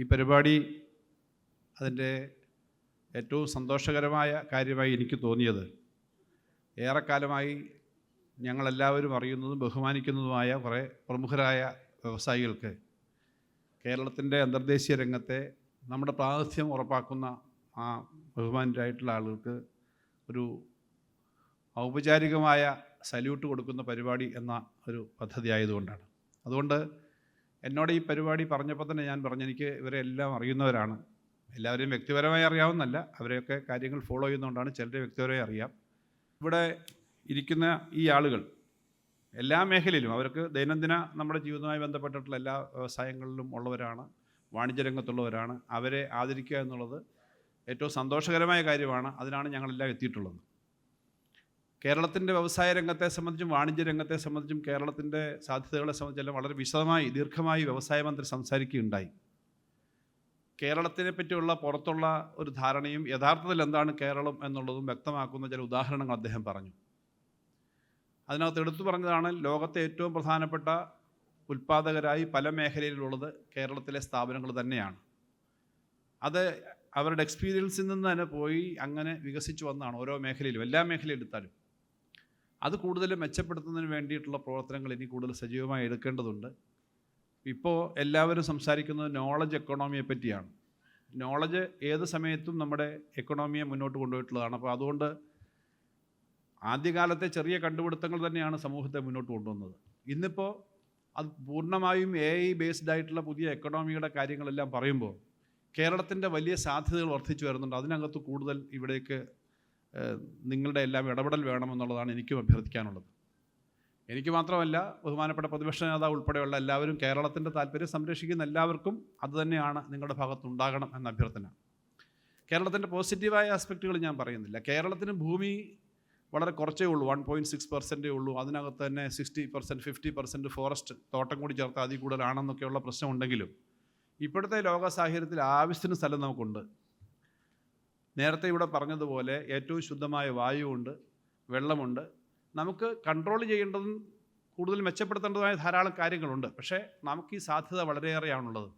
ഈ പരിപാടി അതിന്റെ ഏറ്റവും സന്തോഷകരമായ കാര്യമായി എനിക്ക് തോന്നിയത്. ഏറെക്കാലമായി ഞങ്ങളെല്ലാവരും അറിയുന്നതും ബഹുമാനിക്കുന്നതുമായ കുറേ പ്രമുഖരായ വ്യവസായികൾക്ക് കേരളത്തിന്റെ അന്തർദേശീയ രംഗത്തെ നമ്മുടെ പ്രാതിനിധ്യം ഉറപ്പാക്കുന്ന ആ ബഹുമാനരായിട്ടുള്ള ആളുകൾക്ക് ഒരു ഔപചാരികമായ സല്യൂട്ട് കൊടുക്കുന്ന പരിപാടി എന്ന ഒരു പദ്ധതി ആയതുകൊണ്ടാണ് അതുകൊണ്ട് എന്നോട് ഈ പരിപാടി പറഞ്ഞപ്പോൾ തന്നെ ഞാൻ പറഞ്ഞു എനിക്ക് ഇവരെ എല്ലാം അറിയുന്നവരാണ്. എല്ലാവരെയും വ്യക്തിപരമായി അറിയാവുന്നല്ല അവരെയൊക്കെ കാര്യങ്ങൾ ഫോളോ ചെയ്യുന്നതുകൊണ്ടാണ് ചിലരെ വ്യക്തിപരമായി അറിയാം. ഇവിടെ ഇരിക്കുന്ന ഈ ആളുകൾ എല്ലാ മേഖലയിലും അവർക്ക് ദൈനംദിന നമ്മുടെ ജീവിതവുമായി ബന്ധപ്പെട്ടിട്ടുള്ള എല്ലാ വ്യവസായങ്ങളിലും ഉള്ളവരാണ് വാണിജ്യ രംഗത്തുള്ളവരാണ് അവരെ ആദരിക്കുക എന്നുള്ളത് ഏറ്റവും സന്തോഷകരമായ കാര്യമാണ്. അതിനാണ് ഞങ്ങളെല്ലാം എത്തിയിട്ടുള്ളത്. കേരളത്തിന്റെ വ്യവസായ രംഗത്തെ സംബന്ധിച്ചും വാണിജ്യ രംഗത്തെ സംബന്ധിച്ചും കേരളത്തിന്റെ സാധ്യതകളെ സംബന്ധിച്ചെല്ലാം വളരെ വിശദമായി ദീർഘമായി വ്യവസായ മന്ത്രി സംസാരിക്കുകയുണ്ടായി. കേരളത്തിനെ പറ്റിയുള്ള പുറത്തുള്ള ഒരു ധാരണയും യഥാർത്ഥത്തിൽ എന്താണ് കേരളം എന്നുള്ളതും വ്യക്തമാക്കുന്ന ചില ഉദാഹരണങ്ങൾ അദ്ദേഹം പറഞ്ഞു. അതിനകത്ത് എടുത്തു പറഞ്ഞതാണ് ലോകത്തെ ഏറ്റവും പ്രധാനപ്പെട്ട ഉൽപ്പാദകരായി പല മേഖലയിലുള്ളത് കേരളത്തിലെ സ്ഥാപനങ്ങൾ തന്നെയാണ്. അത് അവരുടെ എക്സ്പീരിയൻസിൽ നിന്ന് തന്നെ പോയി അങ്ങനെ വികസിച്ചു വന്നതാണ് ഓരോ മേഖലയിലും. എല്ലാ മേഖലയും എടുത്താലും. അത് കൂടുതൽ മെച്ചപ്പെടുത്തുന്നതിന് വേണ്ടിയിട്ടുള്ള പ്രവർത്തനങ്ങൾ ഇനി കൂടുതൽ സജീവമായി എടുക്കേണ്ടതുണ്ട്. ഇപ്പോൾ എല്ലാവരും സംസാരിക്കുന്നത് നോളജ് എക്കോണമിയെ പറ്റിയാണ്. നോളജ് ഏത് സമയത്തും നമ്മുടെ എക്കണോമിയെ മുന്നോട്ട് കൊണ്ടുപോയിട്ടുള്ളതാണ്. അപ്പോൾ അതുകൊണ്ട് ആദ്യകാലത്തെ ചെറിയ കണ്ടുപിടുത്തങ്ങൾ തന്നെയാണ് സമൂഹത്തെ മുന്നോട്ട് കൊണ്ടുവന്നത്. ഇന്നിപ്പോൾ അത് പൂർണമായും എ ഐ ബേസ്ഡ് ആയിട്ടുള്ള പുതിയ എക്കണോമിയുടെ കാര്യങ്ങളെല്ലാം പറയുമ്പോൾ കേരളത്തിന്റെ വലിയ സാധ്യതകൾ വർദ്ധിച്ചു വരുന്നുണ്ട്. അതിനകത്ത് കൂടുതൽ ഇവിടേക്ക് നിങ്ങളുടെ എല്ലാം ഇടപെടൽ വേണമെന്നുള്ളതാണ് എനിക്കും അഭ്യർത്ഥിക്കാനുള്ളത്. എനിക്ക് മാത്രമല്ല ബഹുമാനപ്പെട്ട പ്രതിപക്ഷ നേതാവ് ഉൾപ്പെടെയുള്ള എല്ലാവരും കേരളത്തിന്റെ താല്പര്യം സംരക്ഷിക്കുന്ന എല്ലാവർക്കും അതുതന്നെയാണ് നിങ്ങളുടെ ഭാഗത്തുണ്ടാകണം എന്ന അഭ്യർത്ഥന. കേരളത്തിന്റെ പോസിറ്റീവായ ആസ്പെക്റ്റുകൾ ഞാൻ പറയുന്നില്ല. കേരളത്തിന് ഭൂമി വളരെ കുറച്ചേ ഉള്ളൂ വൺ പോയിന്റ് സിക്സ് പെർസെന്റേ ഉള്ളൂ. അതിനകത്ത് തന്നെ sixty percent fifty percent forest തോട്ടം കൂടി ചേർത്ത് അതിൽ കൂടുതലാണെന്നൊക്കെയുള്ള പ്രശ്നമുണ്ടെങ്കിലും ഇപ്പോഴത്തെ ലോക സാഹചര്യത്തിൽ ആവശ്യത്തിന് സ്ഥലം നമുക്കുണ്ട്. നേരത്തെ ഇവിടെ പറഞ്ഞതുപോലെ ഏറ്റവും ശുദ്ധമായ വായുവുണ്ട് വെള്ളമുണ്ട്. നമുക്ക് കൺട്രോൾ ചെയ്യേണ്ടതും കൂടുതൽ മെച്ചപ്പെടുത്തേണ്ടതുമായ ധാരാളം കാര്യങ്ങളുണ്ട്. പക്ഷേ നമുക്ക് ഈ സാധ്യത വളരെയേറെയാണുള്ളത്.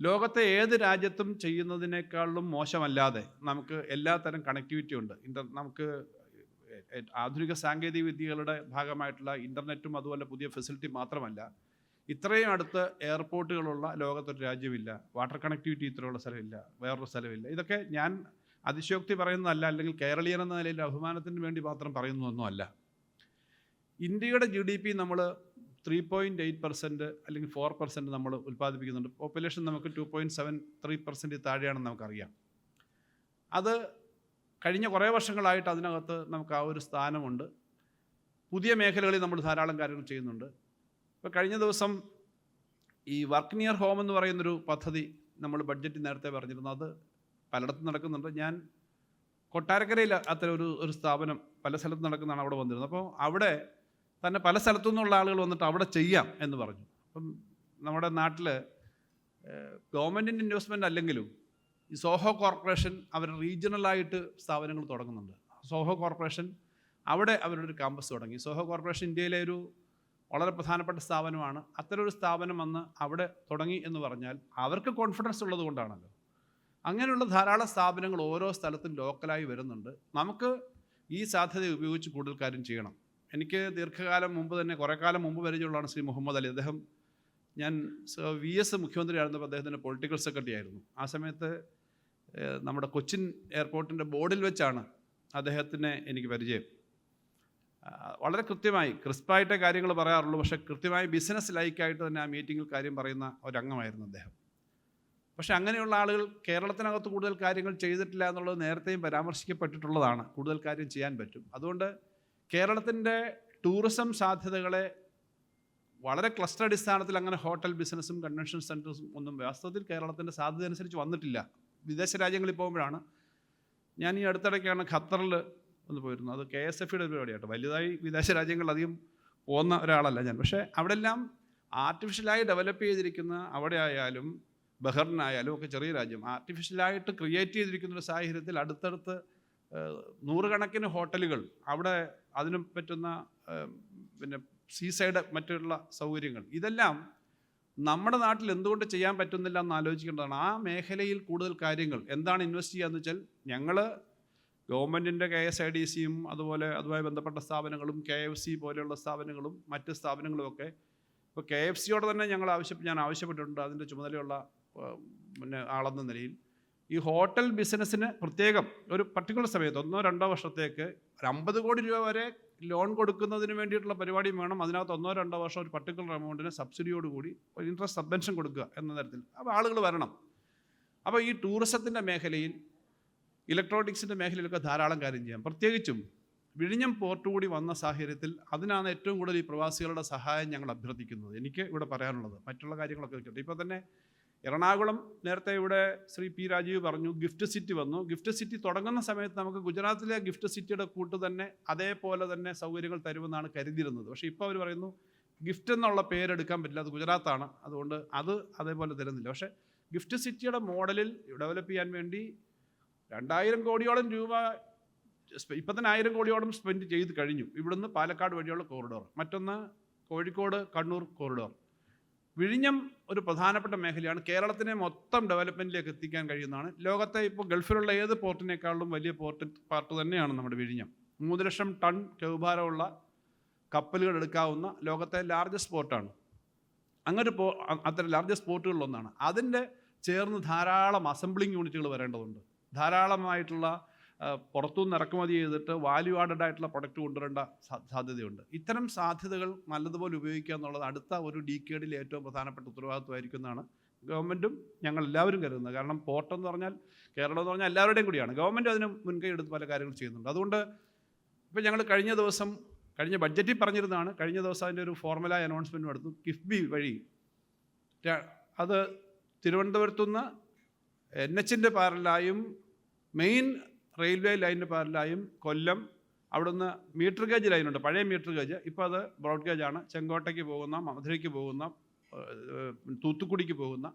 ലോകത്തെ ഏത് രാജ്യത്തും ചെയ്യുന്നതിനേക്കാളും മോശമല്ലാതെ നമുക്ക് എല്ലാത്തരം കണക്ടിവിറ്റി ഉണ്ട്. ഇന്റർ നമുക്ക് ആധുനിക സാങ്കേതിക വിദ്യകളുടെ ഭാഗമായിട്ടുള്ള ഇന്റർനെറ്റും അതുപോലെ പുതിയ ഫെസിലിറ്റി മാത്രമല്ല ഇത്രയും അടുത്ത് എയർപോർട്ടുകളുള്ള ലോകത്തൊരു രാജ്യമില്ല. വാട്ടർ കണക്ടിവിറ്റി ഇത്രയുള്ള സ്ഥലമില്ല. വേറൊരു സ്ഥലമില്ല. ഇതൊക്കെ ഞാൻ അതിശയോക്തി പറയുന്നതല്ല അല്ലെങ്കിൽ കേരളീയൻ എന്ന നിലയിൽ അഭിമാനത്തിന് വേണ്ടി മാത്രം പറയുന്നതൊന്നുമല്ല ഇന്ത്യയുടെ ജി ഡി പി നമ്മൾ ത്രീ പോയിന്റ് എയ്റ്റ് പെർസെന്റ് അല്ലെങ്കിൽ ഫോർ പെർസെന്റ് നമ്മൾ ഉൽപ്പാദിപ്പിക്കുന്നുണ്ട്. പോപ്പുലേഷൻ നമുക്ക് two point seven three percent താഴെയാണെന്ന് നമുക്കറിയാം. അത് കഴിഞ്ഞ കുറേ വർഷങ്ങളായിട്ട് അതിനകത്ത് നമുക്ക് ആ ഒരു സ്ഥാനമുണ്ട്. പുതിയ മേഖലകളിൽ നമ്മൾ ധാരാളം കാര്യങ്ങൾ ചെയ്യുന്നുണ്ട്. ഇപ്പോൾ കഴിഞ്ഞ ദിവസം ഈ വർക്ക് നിയർ ഹോം എന്ന് പറയുന്നൊരു പദ്ധതി നമ്മൾ ബഡ്ജറ്റ് നേരത്തെ പറഞ്ഞിരുന്നു. അത് പലയിടത്തും നടക്കുന്നുണ്ട്. ഞാൻ കൊട്ടാരക്കരയിൽ അത്തരം ഒരു ഒരു സ്ഥാപനം പല സ്ഥലത്തും നടക്കുന്നതാണ് അവിടെ വന്നിരുന്നത്. അപ്പോൾ അവിടെ തന്നെ പല സ്ഥലത്തു നിന്നുള്ള ആളുകൾ വന്നിട്ട് അവിടെ ചെയ്യാം എന്ന് പറഞ്ഞു. അപ്പം നമ്മുടെ നാട്ടിൽ ഗവൺമെന്റിന്റെ ഇൻവെസ്റ്റ്മെന്റ് അല്ലെങ്കിലും ഈ സോഹോ കോർപ്പറേഷൻ അവർ റീജിയണലായിട്ട് സ്ഥാപനങ്ങൾ തുടങ്ങുന്നുണ്ട്. സോഹോ കോർപ്പറേഷൻ അവിടെ അവരുടെ ഒരു ക്യാമ്പസ് തുടങ്ങി. സോഹോ കോർപ്പറേഷൻ ഇന്ത്യയിലെ ഒരു വളരെ പ്രധാനപ്പെട്ട സ്ഥാപനമാണ്. അത്തരം ഒരു സ്ഥാപനം വന്ന് അവിടെ തുടങ്ങി എന്ന് പറഞ്ഞാൽ അവർക്ക് കോൺഫിഡൻസ് ഉള്ളത് കൊണ്ടാണല്ലോ. അങ്ങനെയുള്ള ധാരാളം സ്ഥാപനങ്ങൾ ഓരോ സ്ഥലത്തും ലോക്കലായി വരുന്നുണ്ട്. നമുക്ക് ഈ സാധ്യത ഉപയോഗിച്ച് കൂടുതൽ കാര്യം ചെയ്യണം. എനിക്ക് ദീർഘകാലം മുമ്പ് തന്നെ കുറേ കാലം മുമ്പ് പരിചയമുള്ളതാണ് ശ്രീ മുഹമ്മദ് അലി. അദ്ദേഹം ഞാൻ വി എസ് മുഖ്യമന്ത്രിയായിരുന്നപ്പോൾ അദ്ദേഹത്തിന്റെ പൊളിറ്റിക്കൽ സെക്രട്ടറി ആയിരുന്നു. ആ സമയത്ത് നമ്മുടെ കൊച്ചിൻ എയർപോർട്ടിന്റെ ബോർഡിൽ വെച്ചാണ് അദ്ദേഹത്തിനെ എനിക്ക് പരിചയം. വളരെ കൃത്യമായി ക്രിസ്പായിട്ടേ കാര്യങ്ങൾ പറയാറുള്ളൂ. പക്ഷേ കൃത്യമായി ബിസിനസ് ലൈക്കായിട്ട് തന്നെ ആ മീറ്റിങ്ങിൽ കാര്യം പറയുന്ന ഒരംഗമായിരുന്നു അദ്ദേഹം. പക്ഷേ അങ്ങനെയുള്ള ആളുകൾ കേരളത്തിനകത്ത് കൂടുതൽ കാര്യങ്ങൾ ചെയ്തിട്ടില്ല എന്നുള്ളത് നേരത്തെയും പരാമർശിക്കപ്പെട്ടിട്ടുള്ളതാണ്. കൂടുതൽ കാര്യം ചെയ്യാൻ പറ്റും. അതുകൊണ്ട് കേരളത്തിന്റെ ടൂറിസം സാധ്യതകളെ വളരെ ക്ലസ്റ്റർ അടിസ്ഥാനത്തിൽ അങ്ങനെ ഹോട്ടൽ ബിസിനസ്സും കൺവെൻഷൻ സെന്റേഴ്സും ഒന്നും വാസ്തവത്തിൽ കേരളത്തിന്റെ സാധ്യത അനുസരിച്ച് വന്നിട്ടില്ല. വിദേശ രാജ്യങ്ങളിൽ പോകുമ്പോഴാണ്. ഞാൻ ഈ അടുത്തിടയ്ക്കാണ് ഖത്തറിൽ ഒന്ന് പോയിരുന്നു. അത് കെ എസ് എഫ് യുടെ പരിപാടിയാട്ടോ. വലുതായി വിദേശ രാജ്യങ്ങളിൽ അധികം പോകുന്ന ഒരാളല്ല ഞാൻ. പക്ഷേ അവിടെ എല്ലാം ആർട്ടിഫിഷ്യലായി ഡെവലപ്പ് ചെയ്തിരിക്കുന്ന അവിടെ ആയാലും ബഹറിനായാലും ഒക്കെ ചെറിയ രാജ്യം. ആർട്ടിഫിഷ്യലായിട്ട് ക്രിയേറ്റ് ചെയ്തിരിക്കുന്ന ഒരു സാഹചര്യത്തിൽ അടുത്തടുത്ത് നൂറുകണക്കിന് ഹോട്ടലുകൾ അവിടെ അതിന് പറ്റുന്ന പിന്നെ സീ സൈഡ് മറ്റുള്ള സൗകര്യങ്ങൾ. ഇതെല്ലാം നമ്മുടെ നാട്ടിൽ എന്തുകൊണ്ട് ചെയ്യാൻ പറ്റുന്നില്ല എന്ന് ആലോചിക്കേണ്ടതാണ്. ആ മേഖലയിൽ കൂടുതൽ കാര്യങ്ങൾ എന്താണ് ഇൻവെസ്റ്റ് ചെയ്യുക എന്ന് വെച്ചാൽ ഞങ്ങൾ ഗവൺമെന്റിന്റെ കെ എസ് ഐ ഡി സിയും അതുപോലെ അതുമായി ബന്ധപ്പെട്ട സ്ഥാപനങ്ങളും കെ എഫ് സി പോലെയുള്ള സ്ഥാപനങ്ങളും മറ്റ് സ്ഥാപനങ്ങളും ഒക്കെ ഇപ്പോൾ കെ എഫ് സിയോട് തന്നെ ഞങ്ങൾ ആവശ്യ ഞാൻ ആവശ്യപ്പെട്ടിട്ടുണ്ട് അതിന്റെ ചുമതലയുള്ള പിന്നെ ആളെന്ന നിലയിൽ. ഈ ഹോട്ടൽ ബിസിനസ്സിന് പ്രത്യേകം ഒരു പർട്ടിക്കുലർ സമയത്ത് ഒന്നോ രണ്ടോ വർഷത്തേക്ക് ഒരു അമ്പത് കോടി രൂപ വരെ ലോൺ കൊടുക്കുന്നതിന് വേണ്ടിയിട്ടുള്ള പരിപാടിയും വേണം. അതിനകത്ത് ഒന്നോ രണ്ടോ വർഷം ഒരു പർട്ടിക്കുലർ എമൗണ്ടിന് സബ്സിഡിയോട് കൂടി ഒരു ഇൻട്രസ്റ്റ് സബ്വെൻഷൻ കൊടുക്കുക എന്ന തരത്തിൽ. അപ്പോൾ ആളുകൾ വരണം. അപ്പോൾ ഈ ടൂറിസത്തിന്റെ മേഖലയിൽ ഇലക്ട്രോണിക്സിന്റെ മേഖലയിലൊക്കെ ധാരാളം കാര്യം ചെയ്യാം. പ്രത്യേകിച്ചും വിഴിഞ്ഞം പോർട്ട് കൂടി വന്ന സാഹചര്യത്തിൽ അതിനാണ് ഏറ്റവും കൂടുതൽ ഈ പ്രവാസികളുടെ സഹായം ഞങ്ങൾ അഭ്യർത്ഥിക്കുന്നത്. എനിക്ക് ഇവിടെ പറയാനുള്ളത് മറ്റുള്ള കാര്യങ്ങളൊക്കെ വെച്ചിട്ട് ഇപ്പോൾ തന്നെ എറണാകുളം നേരത്തെ ഇവിടെ ശ്രീ പി രാജീവ് പറഞ്ഞു ഗിഫ്റ്റ് സിറ്റി വന്നു. ഗിഫ്റ്റ് സിറ്റി തുടങ്ങുന്ന സമയത്ത് നമുക്ക് ഗുജറാത്തിലെ ഗിഫ്റ്റ് സിറ്റിയുടെ കൂട്ട് തന്നെ അതേപോലെ തന്നെ സൗകര്യങ്ങൾ തരുമെന്നാണ് കരുതിയിരുന്നത്. പക്ഷേ ഇപ്പോൾ അവർ പറയുന്നു ഗിഫ്റ്റ് എന്നുള്ള പേരെടുക്കാൻ പറ്റില്ല അത് ഗുജറാത്താണ്. അതുകൊണ്ട് അത് അതേപോലെ തരുന്നില്ല. പക്ഷേ ഗിഫ്റ്റ് സിറ്റിയുടെ മോഡലിൽ ഡെവലപ്പ് ചെയ്യാൻ വേണ്ടി രണ്ടായിരം കോടിയോളം രൂപ ഇപ്പം തന്നെ ആയിരം കോടിയോളം സ്പെൻഡ് ചെയ്ത് കഴിഞ്ഞു. ഇവിടുന്ന് പാലക്കാട് വഴിയുള്ള കോറിഡോർ മറ്റൊന്ന് കോഴിക്കോട് കണ്ണൂർ കോറിഡോർ വിഴിഞ്ഞം ഒരു പ്രധാനപ്പെട്ട മേഖലയാണ്. കേരളത്തിനെ മൊത്തം ഡെവലപ്മെന്റിലേക്ക് എത്തിക്കാൻ കഴിയുന്നതാണ്. ലോകത്തെ ഇപ്പോൾ ഗൾഫിലുള്ള ഏത് പോർട്ടിനേക്കാളും വലിയ പോർട്ട് പാർട്ട് തന്നെയാണ് നമ്മുടെ വിഴിഞ്ഞം. മൂന്ന് ലക്ഷം ടൺ കൗഭാരമുള്ള കപ്പലുകൾ എടുക്കാവുന്ന ലോകത്തെ ലാർജസ്റ്റ് പോർട്ടാണ് അങ്ങനെ പോ അത്തരം ലാർജസ്റ്റ് പോർട്ടുകളിലൊന്നാണ് അതിന്റെ ചേർന്ന് ധാരാളം അസംബ്ലിംഗ് യൂണിറ്റുകൾ വരേണ്ടതുണ്ട്. ധാരാളമായിട്ടുള്ള പുറത്തുനിന്ന് ഇറക്കുമതി ചെയ്തിട്ട് വാല്യൂ ആഡഡ് ആയിട്ടുള്ള പ്രൊഡക്റ്റ് കൊണ്ടുവരേണ്ട സാധ്യതയുണ്ട്. ഇത്തരം സാധ്യതകൾ നല്ലതുപോലെ ഉപയോഗിക്കുക എന്നുള്ളത് അടുത്ത ഒരു ഡീക്കേഡിൽ ഏറ്റവും പ്രധാനപ്പെട്ട ഉത്തരവാദിത്വമായിരിക്കും എന്നാണ് ഗവൺമെന്റും ഞങ്ങൾ എല്ലാവരും കരുതുന്നത്. കാരണം പോർട്ട് എന്ന് പറഞ്ഞാൽ കേരളം എന്ന് പറഞ്ഞാൽ എല്ലാവരുടെയും കൂടിയാണ്. ഗവൺമെന്റ് അതിന് മുൻകൈ എടുത്ത് പല കാര്യങ്ങൾ ചെയ്യുന്നുണ്ട്. അതുകൊണ്ട് ഇപ്പോൾ ഞങ്ങൾ കഴിഞ്ഞ ദിവസം കഴിഞ്ഞ ബഡ്ജറ്റിൽ പറഞ്ഞിരുന്നതാണ് കഴിഞ്ഞ ദിവസം അതിന്റെ ഒരു ഫോർമുല അനൗൺസ്മെന്റ് നടത്തും കിഫ്ബി വഴി അത് തിരുവനന്തപുരത്തുനിന്ന് എൻ എച്ചിന്റെ പാരലായും മെയിൻ റെയിൽവേ ലൈനിന്റെ പാരലായും കൊല്ലം അവിടുന്ന് മീറ്റർ ഗേജ് ലൈനുണ്ട് പഴയ മീറ്റർ ഗേജ് ഇപ്പോൾ അത് ബ്രോഡ് ഗേജ് ആണ്. ചെങ്കോട്ടയ്ക്ക് പോകുന്ന മധുരയ്ക്ക് പോകുന്ന തൂത്തുക്കുടിക്ക് പോകുന്ന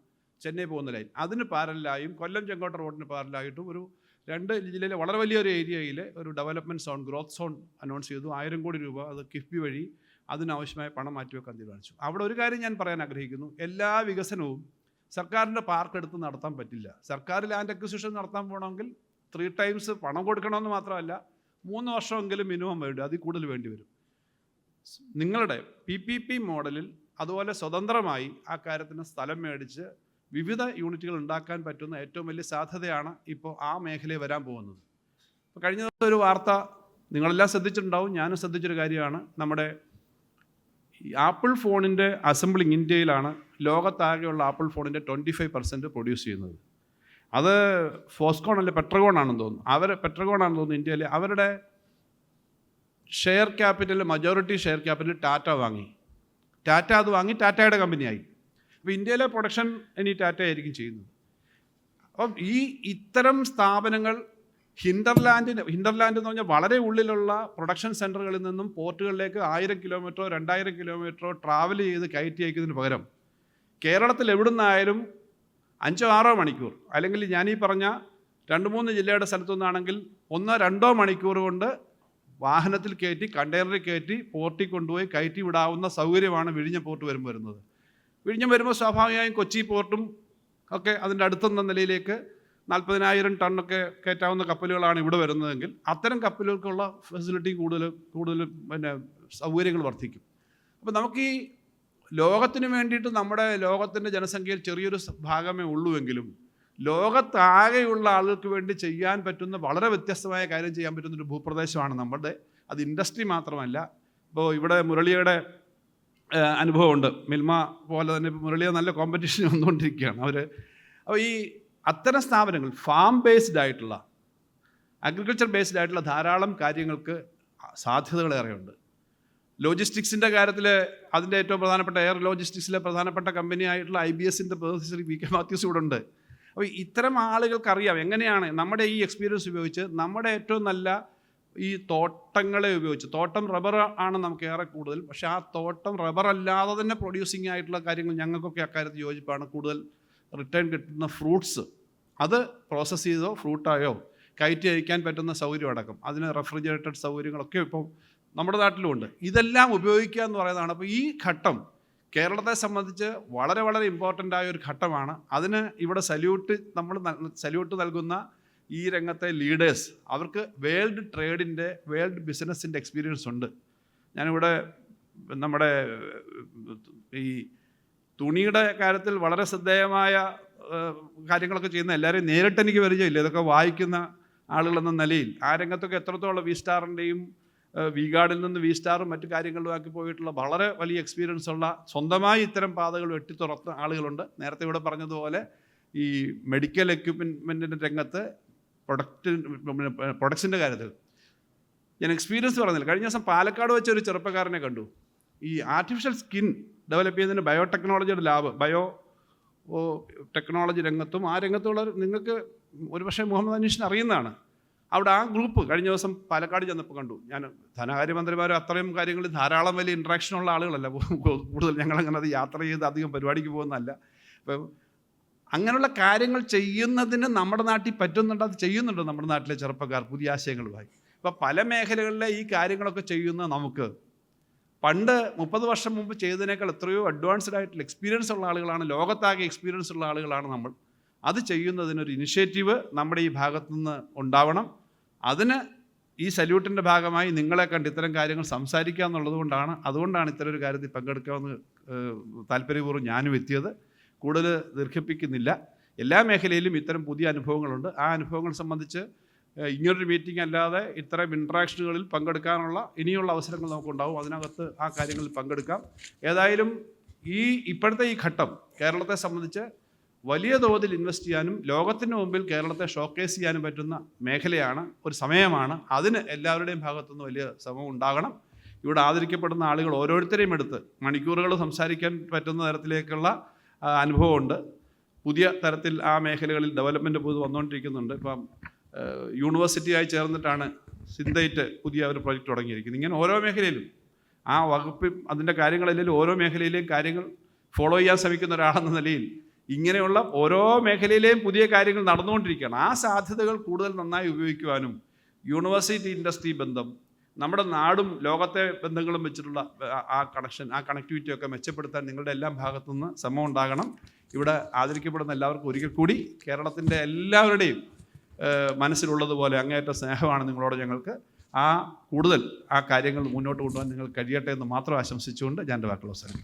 ചെന്നൈ പോകുന്ന ലൈൻ അതിന് പാരലായും കൊല്ലം ചെങ്കോട്ട റോഡിന് പാരലായിട്ടും ഒരു രണ്ട് ജില്ലയിലെ വളരെ വലിയൊരു ഏരിയയിൽ ഒരു development zone growth zone announce ചെയ്തു. ആയിരം കോടി രൂപ അത് കിഫ്ബി വഴി അതിനാവശ്യമായ പണം മാറ്റിവെക്കാൻ തീരുമാനിച്ചു. അവിടെ ഒരു കാര്യം ഞാൻ പറയാൻ ആഗ്രഹിക്കുന്നു. എല്ലാ വികസനവും സർക്കാരിന്റെ പാർക്കെടുത്ത് നടത്താൻ പറ്റില്ല. സർക്കാർ ലാൻഡ് അക്വിസിഷൻ നടത്താൻ പോകണമെങ്കിൽ ത്രീ ടൈംസ് പണം കൊടുക്കണമെന്ന് മാത്രമല്ല മൂന്ന് വർഷമെങ്കിലും മിനിമം വേണ്ടി അതിൽ കൂടുതൽ വേണ്ടി വരും. നിങ്ങളുടെ പി പി പി മോഡലിൽ അതുപോലെ സ്വതന്ത്രമായി ആ കാര്യത്തിന് സ്ഥലം മേടിച്ച് വിവിധ യൂണിറ്റുകൾ ഉണ്ടാക്കാൻ പറ്റുന്ന ഏറ്റവും വലിയ സാധ്യതയാണ് ഇപ്പോൾ ആ മേഖലയിൽ വരാൻ പോകുന്നത്. ഇപ്പോൾ കഴിഞ്ഞ ദിവസം ഒരു വാർത്ത നിങ്ങളെല്ലാം ശ്രദ്ധിച്ചിട്ടുണ്ടാവും ഞാനും ശ്രദ്ധിച്ചൊരു കാര്യമാണ്. നമ്മുടെ ആപ്പിൾ ഫോണിന്റെ അസംബ്ലിങ് ഇന്ത്യയിലാണ് ലോകത്താകെയുള്ള ആപ്പിൾ ഫോണിന്റെ ട്വന്റി ഫൈവ് പെർസെന്റ് പ്രൊഡ്യൂസ് ചെയ്യുന്നത്. അത് ഫോസ്കോൺ അല്ലെ പെട്രഗോൺ ആണെന്ന് തോന്നുന്നു. അവർ പെട്രഗോൺ ആണെന്ന് തോന്നുന്നു ഇന്ത്യയിൽ അവരുടെ share capital majority share capital Tata വാങ്ങി. ടാറ്റ അത് വാങ്ങി ടാറ്റയുടെ കമ്പനിയായി. അപ്പോൾ ഇന്ത്യയിലെ പ്രൊഡക്ഷൻ ഇനി ടാറ്റ ആയിരിക്കും ചെയ്യുന്നത്. അപ്പം ഈ ഇത്തരം സ്ഥാപനങ്ങൾ ഹിൻഡർലാൻഡിന് ഹിൻഡർലാൻഡ് എന്ന് പറഞ്ഞാൽ വളരെ ഉള്ളിലുള്ള പ്രൊഡക്ഷൻ സെന്ററുകളിൽ നിന്നും പോർട്ടുകളിലേക്ക് ആയിരം കിലോമീറ്ററോ രണ്ടായിരം കിലോമീറ്ററോ ട്രാവൽ ചെയ്ത് കയറ്റി അയക്കുന്നതിന് പകരം കേരളത്തിൽ എവിടുന്നായാലും അഞ്ചോ ആറോ മണിക്കൂർ. അല്ലെങ്കിൽ ഞാനീ പറഞ്ഞ രണ്ട് മൂന്ന് ജില്ലയുടെ സ്ഥലത്തു നിന്നാണെങ്കിൽ ഒന്നോ രണ്ടോ മണിക്കൂർ കൊണ്ട് വാഹനത്തിൽ കയറ്റി കണ്ടെയ്നറിൽ കയറ്റി പോർട്ടിൽ കൊണ്ടുപോയി കയറ്റി വിടാവുന്ന സൗകര്യമാണ് വിഴിഞ്ഞ പോർട്ട് വരുമ്പോൾ വരുന്നത്. വിഴിഞ്ഞം വരുമ്പോൾ സ്വാഭാവികമായും കൊച്ചി പോർട്ടും ഒക്കെ അതിന്റെ അടുത്തുന്ന നിലയിലേക്ക് നാൽപ്പതിനായിരം ടണ്ണൊക്കെ കയറ്റാവുന്ന കപ്പലുകളാണ് ഇവിടെ വരുന്നതെങ്കിൽ അത്തരം കപ്പലുകൾക്കുള്ള ഫെസിലിറ്റി കൂടുതൽ കൂടുതൽ പിന്നെ സൗകര്യങ്ങൾ വർദ്ധിക്കും. അപ്പോൾ നമുക്ക് ഈ ലോകത്തിന് വേണ്ടിയിട്ട് നമ്മുടെ ലോകത്തിന്റെ ജനസംഖ്യയിൽ ചെറിയൊരു ഭാഗമേ ഉള്ളൂവെങ്കിലും ലോകത്താകെയുള്ള ആളുകൾക്ക് വേണ്ടി ചെയ്യാൻ പറ്റുന്ന വളരെ വ്യത്യസ്തമായ കാര്യം ചെയ്യാൻ പറ്റുന്ന ഒരു ഭൂപ്രദേശമാണ് നമ്മുടെ. അത് ഇൻഡസ്ട്രി മാത്രമല്ല. ഇപ്പോൾ ഇവിടെ മുരളിയുടെ അനുഭവമുണ്ട്. മിൽമ പോലെ തന്നെ മുരളിയ നല്ല കോമ്പറ്റീഷൻ വന്നുകൊണ്ടിരിക്കുകയാണ് അവർ അപ്പോൾ ഈ അത്തരം സ്ഥാപനങ്ങൾ ഫാം ബേസ്ഡ് ആയിട്ടുള്ള അഗ്രികൾച്ചർ ബേസ്ഡ് ആയിട്ടുള്ള ധാരാളം കാര്യങ്ങൾക്ക് സാധ്യതകളേറെയുണ്ട്. ലോജിസ്റ്റിക്സിന്റെ കാര്യത്തിൽ അതിന്റെ ഏറ്റവും പ്രധാനപ്പെട്ട എയർ ലോജിസ്റ്റിക്സിലെ പ്രധാനപ്പെട്ട കമ്പനി ആയിട്ടുള്ള ഐ ബി എസിന്റെ ശ്രീ വി കെ മാത്യൂസ് ഇവിടെ ഉണ്ട്. അപ്പോൾ ഇത്തരം ആളുകൾക്ക് അറിയാം എങ്ങനെയാണ് നമ്മുടെ ഈ എക്സ്പീരിയൻസ് ഉപയോഗിച്ച് നമ്മുടെ ഏറ്റവും നല്ല ഈ തോട്ടങ്ങളെ ഉപയോഗിച്ച് തോട്ടം റബ്ബർ ആണ് നമുക്ക് ഏറെ കൂടുതൽ പക്ഷേ ആ തോട്ടം റബ്ബർ അല്ലാതെ തന്നെ പ്രൊഡ്യൂസിങ് ആയിട്ടുള്ള കാര്യങ്ങൾ ഞങ്ങൾക്കൊക്കെ അക്കാര്യത്തിൽ യോജിപ്പാണ്. കൂടുതൽ റിട്ടേൺ കിട്ടുന്ന ഫ്രൂട്ട്സ് അത് പ്രോസസ്സ് ചെയ്തോ ഫ്രൂട്ടായോ കയറ്റി അയക്കാൻ പറ്റുന്ന സൗകര്യം അടക്കം. അതിന് റെഫ്രിജറേറ്റഡ് സൗകര്യങ്ങളൊക്കെ ഇപ്പം നമ്മുടെ നാട്ടിലുമുണ്ട് ഇതെല്ലാം ഉപയോഗിക്കുക എന്ന് പറയുന്നതാണ്. അപ്പോൾ ഈ ഘട്ടം കേരളത്തെ സംബന്ധിച്ച് വളരെ വളരെ ഇമ്പോർട്ടന്റ് ആയ ഒരു ഘട്ടമാണ്. അതിന് ഇവിടെ സല്യൂട്ട് നമ്മൾ സല്യൂട്ട് നൽകുന്ന ഈ രംഗത്തെ ലീഡേഴ്സ് അവർക്ക് വേൾഡ് ട്രേഡിന്റെ വേൾഡ് ബിസിനസ്സിന്റെ എക്സ്പീരിയൻസ് ഉണ്ട്. ഞാനിവിടെ നമ്മുടെ ഈ തുണിയുടെ കാര്യത്തിൽ വളരെ ശ്രദ്ധേയമായ കാര്യങ്ങളൊക്കെ ചെയ്യുന്ന എല്ലാവരെയും നേരിട്ട് എനിക്ക് പരിചയമില്ല. ഇതൊക്കെ വായിക്കുന്ന ആളുകളെന്ന നിലയിൽ ആ രംഗത്തൊക്കെ എത്രത്തോളം വി സ്റ്റാറിന്റെയും വി ഗാർഡിൽ നിന്ന് വി സ്റ്റാറും മറ്റു കാര്യങ്ങളിലുമാക്കി പോയിട്ടുള്ള വളരെ വലിയ എക്സ്പീരിയൻസ് ഉള്ള സ്വന്തമായി ഇത്തരം പാതകൾ വെട്ടിത്തുറത്ത ആളുകളുണ്ട്. നേരത്തെ ഇവിടെ പറഞ്ഞതുപോലെ ഈ മെഡിക്കൽ എക്യുപ്മെന്റിന്റെ രംഗത്ത് പ്രൊഡക്റ്റ് പ്രൊഡക്ട്സിന്റെ കാര്യത്തിൽ. ഞാൻ എക്സ്പീരിയൻസ് പറഞ്ഞില്ല. കഴിഞ്ഞ ദിവസം പാലക്കാട് വെച്ച ഒരു ചെറുപ്പക്കാരനെ കണ്ടു. ഈ ആർട്ടിഫിഷ്യൽ സ്കിൻ ഡെവലപ്പ് ചെയ്യുന്നതിന് ബയോടെക്നോളജിയുടെ ലാബ് ബയോ ടെക്നോളജി രംഗത്തും ആ രംഗത്തുള്ള നിങ്ങൾക്ക് ഒരുപക്ഷെ മുഹമ്മദ് അനീഷിന് അറിയുന്നതാണ്. അവിടെ ആ ഗ്രൂപ്പ് കഴിഞ്ഞ ദിവസം പാലക്കാട് ചെന്നപ്പോൾ കണ്ടു. ഞാൻ ധനകാര്യമന്ത്രിമാരും അത്രയും കാര്യങ്ങളിൽ ധാരാളം വലിയ ഇൻട്രാക്ഷൻ ഉള്ള ആളുകളല്ല. കൂടുതൽ ഞങ്ങളങ്ങനെ അത് യാത്ര ചെയ്ത് അധികം പരിപാടിക്ക് പോകുന്നതല്ല. അപ്പം അങ്ങനെയുള്ള കാര്യങ്ങൾ ചെയ്യുന്നതിന് നമ്മുടെ നാട്ടിൽ പറ്റുന്നുണ്ട് അത് ചെയ്യുന്നുണ്ട് നമ്മുടെ നാട്ടിലെ ചെറുപ്പക്കാർ പുതിയ ആശയങ്ങളുമായി. ഇപ്പം പല മേഖലകളിലെ ഈ കാര്യങ്ങളൊക്കെ ചെയ്യുന്ന നമുക്ക് പണ്ട് മുപ്പത് വർഷം മുമ്പ് ചെയ്തതിനേക്കാൾ എത്രയോ അഡ്വാൻസ്ഡ് ആയിട്ടുള്ള എക്സ്പീരിയൻസ് ഉള്ള ആളുകളാണ് ലോകത്താകെ എക്സ്പീരിയൻസ് ഉള്ള ആളുകളാണ് നമ്മൾ. അത് ചെയ്യുന്നതിനൊരു ഇനിഷ്യേറ്റീവ് നമ്മുടെ ഈ ഭാഗത്തു നിന്ന് ഉണ്ടാവണം. അതിന് ഈ സല്യൂട്ടിന്റെ ഭാഗമായി നിങ്ങളെ കണ്ട് ഇത്തരം കാര്യങ്ങൾ സംസാരിക്കുക എന്നുള്ളത് കൊണ്ടാണ്. അതുകൊണ്ടാണ് ഇത്തരം ഒരു കാര്യത്തിൽ പങ്കെടുക്കാമെന്ന് താല്പര്യപൂർവം ഞാനും എത്തിയത്. കൂടുതൽ ദീർഘിപ്പിക്കുന്നില്ല. എല്ലാ മേഖലയിലും ഇത്തരം പുതിയ അനുഭവങ്ങളുണ്ട്. ആ അനുഭവങ്ങൾ സംബന്ധിച്ച് ഇങ്ങനൊരു മീറ്റിംഗ് അല്ലാതെ ഇത്തരം ഇൻട്രാക്ഷനുകളിൽ പങ്കെടുക്കാനുള്ള ഇനിയുള്ള അവസരങ്ങൾ നമുക്കുണ്ടാവും. അതിനകത്ത് ആ കാര്യങ്ങളിൽ പങ്കെടുക്കാം. ഏതായാലും ഈ ഇപ്പോഴത്തെ ഈ ഘട്ടം കേരളത്തെ സംബന്ധിച്ച് വലിയ തോതിൽ ഇൻവെസ്റ്റ് ചെയ്യാനും ലോകത്തിന് മുമ്പിൽ കേരളത്തെ ഷോക്കേസ് ചെയ്യാനും പറ്റുന്ന മേഖലയാണ് ഒരു സമയമാണ്. അതിന് എല്ലാവരുടെയും ഭാഗത്തുനിന്ന് വലിയ ശ്രമം ഉണ്ടാകണം. ഇവിടെ ആദരിക്കപ്പെടുന്ന ആളുകൾ ഓരോരുത്തരെയും എടുത്ത് മണിക്കൂറുകൾ സംസാരിക്കാൻ പറ്റുന്ന തരത്തിലേക്കുള്ള അനുഭവമുണ്ട്. പുതിയ തരത്തിൽ ആ മേഖലകളിൽ ഡെവലപ്മെന്റ് പുതു വന്നുകൊണ്ടിരിക്കുന്നുണ്ട്. ഇപ്പം യൂണിവേഴ്സിറ്റിയായി ചേർന്നിട്ടാണ് സിന്തൈറ്റ് പുതിയ ഒരു പ്രൊജക്റ്റ് തുടങ്ങിയിരിക്കുന്നത്. ഇങ്ങനെ ഓരോ മേഖലയിലും ആ വകുപ്പ് അതിന്റെ കാര്യങ്ങളെല്ലാം ഓരോ മേഖലയിലെയും കാര്യങ്ങൾ ഫോളോ ചെയ്യാൻ ശ്രമിക്കുന്ന ഒരാളെന്ന നിലയിൽ ഇങ്ങനെയുള്ള ഓരോ മേഖലയിലെയും പുതിയ കാര്യങ്ങൾ നടന്നുകൊണ്ടിരിക്കുകയാണ്. ആ സാധ്യതകൾ കൂടുതൽ നന്നായി ഉപയോഗിക്കുവാനും യൂണിവേഴ്സിറ്റി ഇൻഡസ്ട്രി ബന്ധം നമ്മുടെ നാടും ലോകത്തെ ബന്ധങ്ങളും വെച്ചിട്ടുള്ള ആ- കണക്ഷൻ ആ കണക്ടിവിറ്റി ഒക്കെ മെച്ചപ്പെടുത്താൻ നിങ്ങളുടെ എല്ലാം ഭാഗത്തുനിന്ന് ശ്രമം ഉണ്ടാകണം. ഇവിടെ ആദരിക്കപ്പെടുന്ന എല്ലാവർക്കും ഒരിക്കൽ കൂടി കേരളത്തിന്റെ എല്ലാവരുടെയും മനസ്സിലുള്ളതുപോലെ അങ്ങേയറ്റ സ്നേഹമാണ് നിങ്ങളോട് ഞങ്ങൾക്ക്. ആ കൂടുതൽ ആ കാര്യങ്ങൾ മുന്നോട്ട് കൊണ്ടുപോകാൻ നിങ്ങൾ കഴിയട്ടെ എന്ന് മാത്രം ആശംസിച്ചുകൊണ്ട് ഞാൻ എന്റെ വാക്കുകൾ അവസാനിപ്പിക്കും